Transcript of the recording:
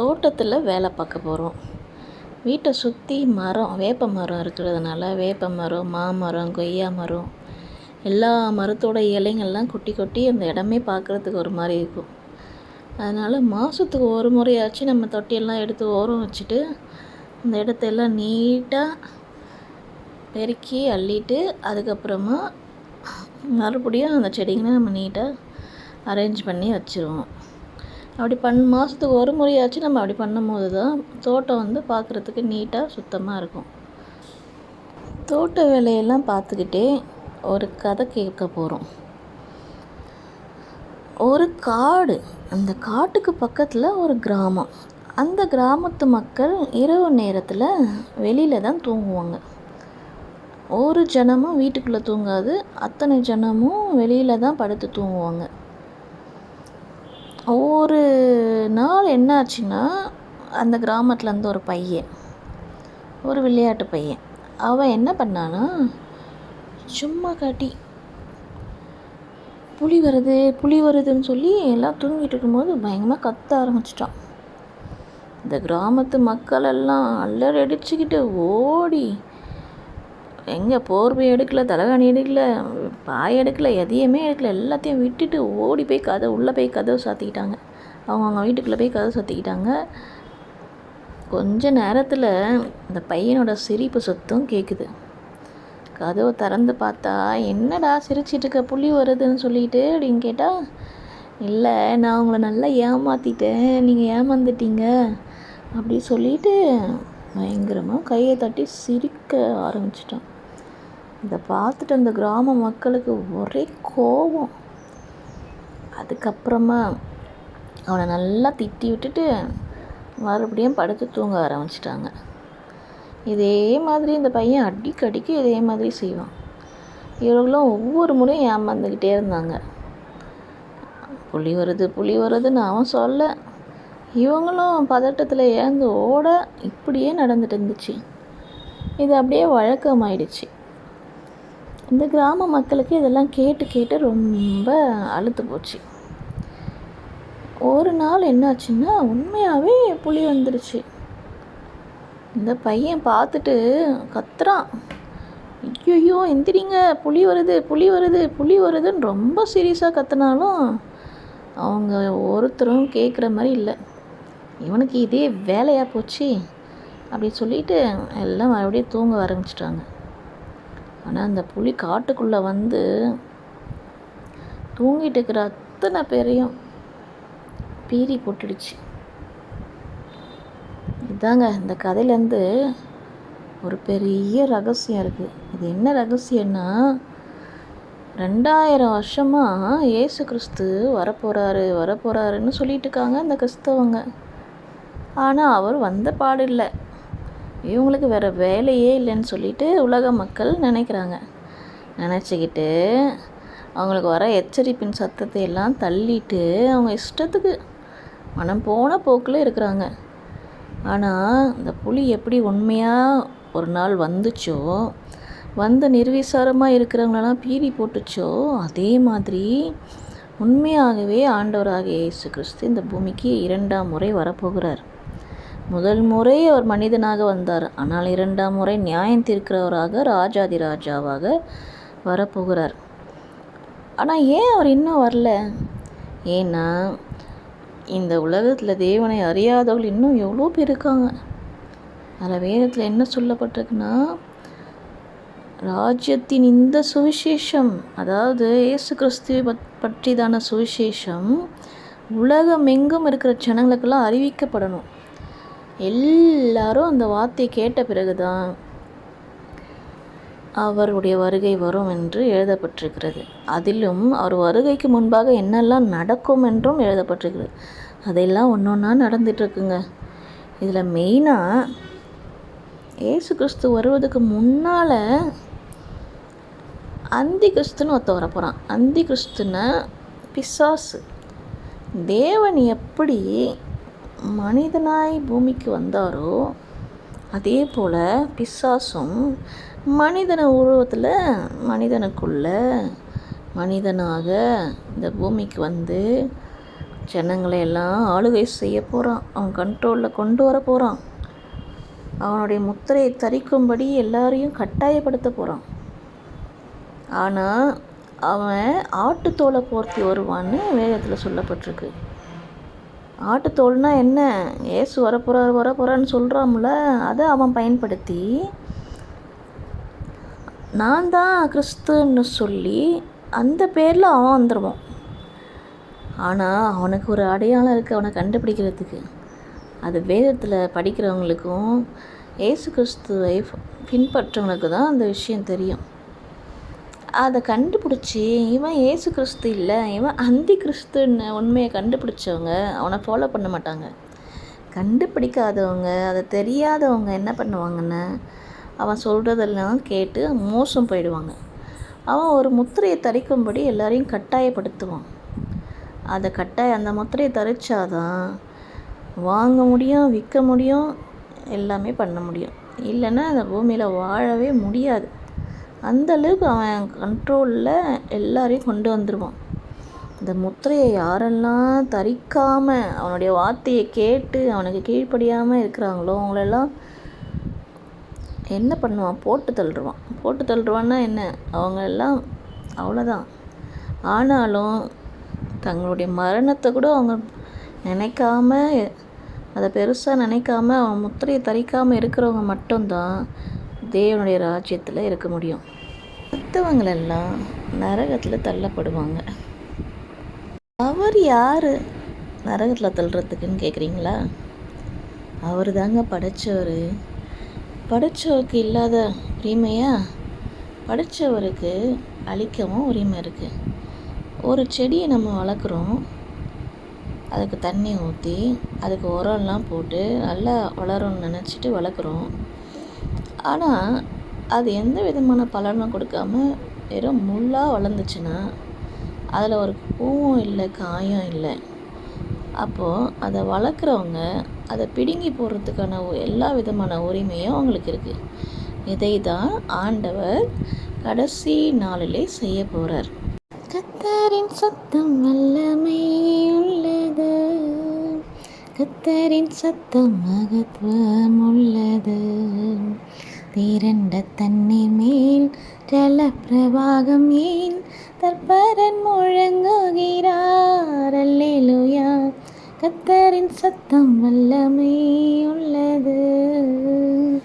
தோட்டத்தில் வேலை பார்க்க போகிறோம் வீட்டை சுற்றி மரம் வேப்ப மரம் இருக்கிறதுனால வேப்ப மரம் மாமரம் கொய்யா மரம் எல்லா மரத்தோட இலைங்கள்லாம் கொட்டி கொட்டி அந்த இடமே பார்க்குறதுக்கு ஒரு மாதிரி இருக்கும். அதனால் மாதத்துக்கு ஒரு முறையாச்சும் நம்ம தொட்டியெல்லாம் எடுத்து ஓரம் வச்சுட்டு அந்த இடத்தையெல்லாம் நீட்டாக பெருக்கி அள்ளிட்டு அதுக்கப்புறமா மறுபடியும் அந்த செடிங்களை நம்ம நீட்டாக அரேஞ்ச் பண்ணி வச்சுருவோம். அப்படி பண் மாதத்துக்கு ஒரு முறையாச்சும் நம்ம அப்படி பண்ணும்போது தான் தோட்டம் வந்து பார்க்குறதுக்கு நீட்டாக சுத்தமாக இருக்கும். தோட்ட வேலையெல்லாம் பார்த்துக்கிட்டே ஒரு கதை கேட்க போகிறோம் ஒரு காடு அந்த காட்டுக்கு பக்கத்தில் ஒரு கிராமம். அந்த கிராமத்து மக்கள் இரவு நேரத்தில் வெளியில் தான் தூங்குவாங்க. ஒரு ஜனமும் வீட்டுக்குள்ளே தூங்காது அத்தனை ஜனமும் வெளியில் தான் படுத்து தூங்குவாங்க. ஒரு நாள் என்னாச்சுன்னா அந்த கிராமத்துலேருந்து ஒரு பையன் ஒரு விளையாட்டு பையன். அவன் என்ன பண்ணான்னா சும்மா காட்டி புலி வருது புலி வருதுன்னு சொல்லி எல்லாம் தூங்கிட்டு இருக்கும்போது பயங்கரமாக கத்த ஆரம்பிச்சிட்டான். இந்த கிராமத்து மக்கள் எல்லாம் அல்லறி அடிச்சுக்கிட்டு ஓடி எங்கே போர்வை எடுக்கல தலைகாணி எடுக்கல பாய் எடுக்கல எதையுமே எடுக்கல எல்லாத்தையும் விட்டுட்டு ஓடி போய் கதை உள்ளே போய் கதவை சாத்திக்கிட்டாங்க. அவங்க அவங்க வீட்டுக்குள்ளே போய் கதை சாத்திக்கிட்டாங்க. கொஞ்ச நேரத்தில் அந்த பையனோட சிரிப்பு சத்தம் கேட்குது கதவை திறந்து பார்த்தா என்னடா சிரிச்சிட்டு இருக்க? புள்ளி வருதுன்னு சொல்லிட்டு அப்படின்னு கேட்டால் இல்லை நான் உங்களை நல்லா ஏமாற்றிட்டேன் நீங்கள் ஏமாந்துட்டீங்க. அப்படி சொல்லிட்டு பயங்கரமாக கையை தட்டி சிரிக்க ஆரம்பிச்சிட்டான். இதை பார்த்துட்டு அந்த கிராம மக்களுக்கு ஒரே கோபம். அதுக்கப்புறமா அவனை நல்லா திட்டி விட்டுட்டு மறுபடியும் படுத்து தூங்க ஆரம்பிச்சிட்டாங்க. இதே மாதிரி இந்த பையன் அடிக்கடிக்கு இதே மாதிரி செய்வான். இவர்களும் ஒவ்வொரு முறையும் ஏமாந்துக்கிட்டே இருந்தாங்க. புலி வருது புலி வருதுன்னு அவன் சொல்ல இவங்களும் பதட்டத்தில் ஏந்து ஓட இப்படியே நடந்துட்டு இருந்துச்சு. இது அப்படியே வழக்கமாயிடுச்சு. இந்த கிராம மக்களுக்கு இதெல்லாம் கேட்டு கேட்டு ரொம்ப அழுத்து போச்சு. ஒரு நாள் என்னாச்சுன்னா உண்மையாகவே புலி வந்துடுச்சு இந்த பையன் பார்த்துட்டு கத்துறான். ஐயோ எந்திரிங்க புலி வருது புலி வருது புலி வருதுன்னு ரொம்ப சீரியஸாக கத்துனாலும் அவங்க ஒருத்தரும் கேட்குற மாதிரி இல்லை. இவனுக்கு இதே வேலையாக போச்சு அப்படி சொல்லிட்டு எல்லாம் மறுபடியும் தூங்க ஆரம்பிச்சிட்டாங்க. ஆனால் அந்த புலி காட்டுக்குள்ளே வந்து தூங்கிட்டு இருக்கிற அத்தனை பேரையும் பீறி போட்டுடுச்சு. இதாங்க இந்த கதையிலேருந்து ஒரு பெரிய ரகசியம் இருக்குது இது என்ன ரகசியம்னா ரெண்டாயிரம் வருஷமாக இயேசு கிறிஸ்து வரப்போகிறாரு வரப்போகிறாருன்னு சொல்லிட்டு இருக்காங்க அந்த கிறிஸ்தவங்க. ஆனால் அவர் வந்த பாடில்லை இவங்களுக்கு வேறு வேலையே இல்லைன்னு சொல்லிட்டு உலக மக்கள் நினைக்கிறாங்க. நினச்சிக்கிட்டு அவங்களுக்கு வர எச்சரிப்பின் சத்தத்தை எல்லாம் தள்ளிட்டு அவங்க இஷ்டத்துக்கு மனம் போன போக்கில் இருக்கிறாங்க. ஆனால் இந்த புலி எப்படி உண்மையாக ஒரு நாள் வந்துச்சோ வந்து நிர்விசாரமாக இருக்கிறவங்களெல்லாம் பீறி போட்டுச்சோ அதே மாதிரி உண்மையாகவே ஆண்டவராகிய இயேசு கிறிஸ்து இந்த பூமிக்கு இரண்டாம் முறை வரப்போகிறார். முதல் முறை அவர் மனிதனாக வந்தார். ஆனால் இரண்டாம் முறை நியாயம் தீர்க்கிறவராக ராஜாதி ராஜாவாக வரப்போகிறார். ஆனால் ஏன் அவர் இன்னும் வரல? ஏன்னா இந்த உலகத்தில் தேவனை அறியாதவர்கள் இன்னும் எவ்வளோ பேர் இருக்காங்க. அதில் வேதத்தில் என்ன சொல்லப்பட்டிருக்குன்னா ராஜ்யத்தின் இந்த சுவிசேஷம் அதாவது இயேசு கிறிஸ்துவை பற்றிதான சுவிசேஷம் உலகமெங்கும் இருக்கிற ஜனங்களுக்கெல்லாம் அறிவிக்கப்படணும். எல்லாரும் அந்த வார்த்தையை கேட்ட பிறகுதான் அவருடைய வருகை வரும் என்று எழுதப்பட்டிருக்கிறது. அதிலும் அவர் வருகைக்கு முன்பாக என்னெல்லாம் நடக்கும் என்றும் எழுதப்பட்டிருக்கிறது. அதெல்லாம் ஒன்று ஒன்றா நடந்துட்டுருக்குங்க. இதில் மெயினாக ஏசு கிறிஸ்து வருவதுக்கு முன்னால் அந்தி கிறிஸ்துன்னு ஒருத்த வரப்போகிறான் அந்தி கிறிஸ்துன்னா பிசாசு. தேவன் எப்படி மனிதனாய் பூமிக்கு வந்தாரோ அதே போல் பிசாசும் மனிதன உருவத்தில் மனிதனுக்குள்ள மனிதனாக இந்த பூமிக்கு வந்து ஜனங்களை எல்லாம் ஆளுகை செய்ய போகிறான் அவன் கண்ட்ரோலில் கொண்டு வர போகிறான் அவனுடைய முத்திரையை தரிக்கும்படி எல்லாரையும் கட்டாயப்படுத்த போகிறான் ஆனால் அவன் ஆட்டுத்தோலை போர்த்தி வருவான்னு வேதத்தில் சொல்லப்பட்டிருக்கு. ஆட்டுத்தோல்னா என்ன? ஏசு வரப்போகிறார் வரப்போகிறான்னு சொல்கிறான்ல அதை அவன் பயன்படுத்தி நான் தான் கிறிஸ்துன்னு சொல்லி அந்த பேரில் அவன் வந்துடுவான் ஆனால் அவனுக்கு ஒரு அடையாளம் இருக்குது அவனை கண்டுபிடிக்கிறதுக்கு. அது வேதத்தில் படிக்கிறவங்களுக்கும் ஏசு கிறிஸ்துவை பின்பற்றவங்களுக்கு தான் அந்த விஷயம் தெரியும். அதை கண்டுபிடிச்சி இவன் ஏசு கிறிஸ்து இல்லை இவன் அந்தி கிறிஸ்துன்னு உண்மையை கண்டுபிடிச்சவங்க அவனை ஃபாலோ பண்ண மாட்டாங்க. கண்டுபிடிக்காதவங்க அதை தெரியாதவங்க என்ன பண்ணுவாங்கன்னா அவன் சொல்கிறதெல்லாம் கேட்டு மோசம் போயிடுவாங்க. அவன் ஒரு முத்திரையை தரிக்கும்படி எல்லாரையும் கட்டாயப்படுத்துவான். அதை கட்டாய அந்த முத்திரையை தரிச்சாதான் வாங்க முடியும் விற்க முடியும் எல்லாமே பண்ண முடியும். இல்லைன்னா அந்த பூமியில் வாழவே முடியாது. அந்த அளவுக்கு அவன் கண்ட்ரோலில் எல்லாரையும் கொண்டு வந்துடுவான் இந்த முத்திரையை யாரெல்லாம் தரிக்காமல் அவனுடைய வார்த்தையை கேட்டு அவனுக்கு கீழ்ப்படியாமல் இருக்கிறாங்களோ அவங்களெல்லாம் என்ன பண்ணுவான்? போட்டு தள்ளுருவான் போட்டு தள்ளுருவான்னா என்ன? அவங்க எல்லாம் அவ்வளோதான் ஆனாலும் தங்களுடைய மரணத்தை கூட அவங்க நினைக்காம அதை பெருசாக நினைக்காம அவன் முத்திரையை தரிக்காமல் இருக்கிறவங்க மட்டும்தான் தேவனுடைய ராஜ்யத்தில் இருக்க முடியும். மற்றவங்களெல்லாம் நரகத்தில் தள்ளப்படுவாங்க. அவர் யார்? நரகத்தில் தள்ளுறதுக்குன்னு கேட்குறீங்களா அவர் தாங்க படைச்சவர். படைச்சவருக்கு இல்லாத உரிமையா? படைச்சவருக்கு அழிக்கவும் உரிமை இருக்குது ஒரு செடியை நம்ம வளர்க்குறோம். அதுக்கு தண்ணி ஊற்றி அதுக்கு உரம்லாம் போட்டு நல்லா வளரும்னு நினச்சிட்டு வளர்க்குறோம். ஆனால் அது எந்த விதமான பலனும் கொடுக்காம வெறும் முள்ளாக வளர்ந்துச்சுன்னா அதில் ஒரு பூவும் இல்லை காயும் இல்லை. அப்போது அதை வளர்க்குறவங்க அதை பிடுங்கி போடுறதுக்கான எல்லா விதமான உரிமையும் அவங்களுக்கு இருக்குது இதை தான் ஆண்டவர் கடைசி நாளிலே செய்ய போகிறார் கத்தரின் சத்தம் வல்லமை உள்ளது. கத்தரின் சத்தம் மகத்துவம் உள்ளது. திரண்ட தண்ணீர் மேல் ஜல பிரவாகம் ஏன்? தற்பரன் முழங்குகிறார் அல்லேலுயா. கத்தரின் சத்தம் வல்லமே உள்ளது.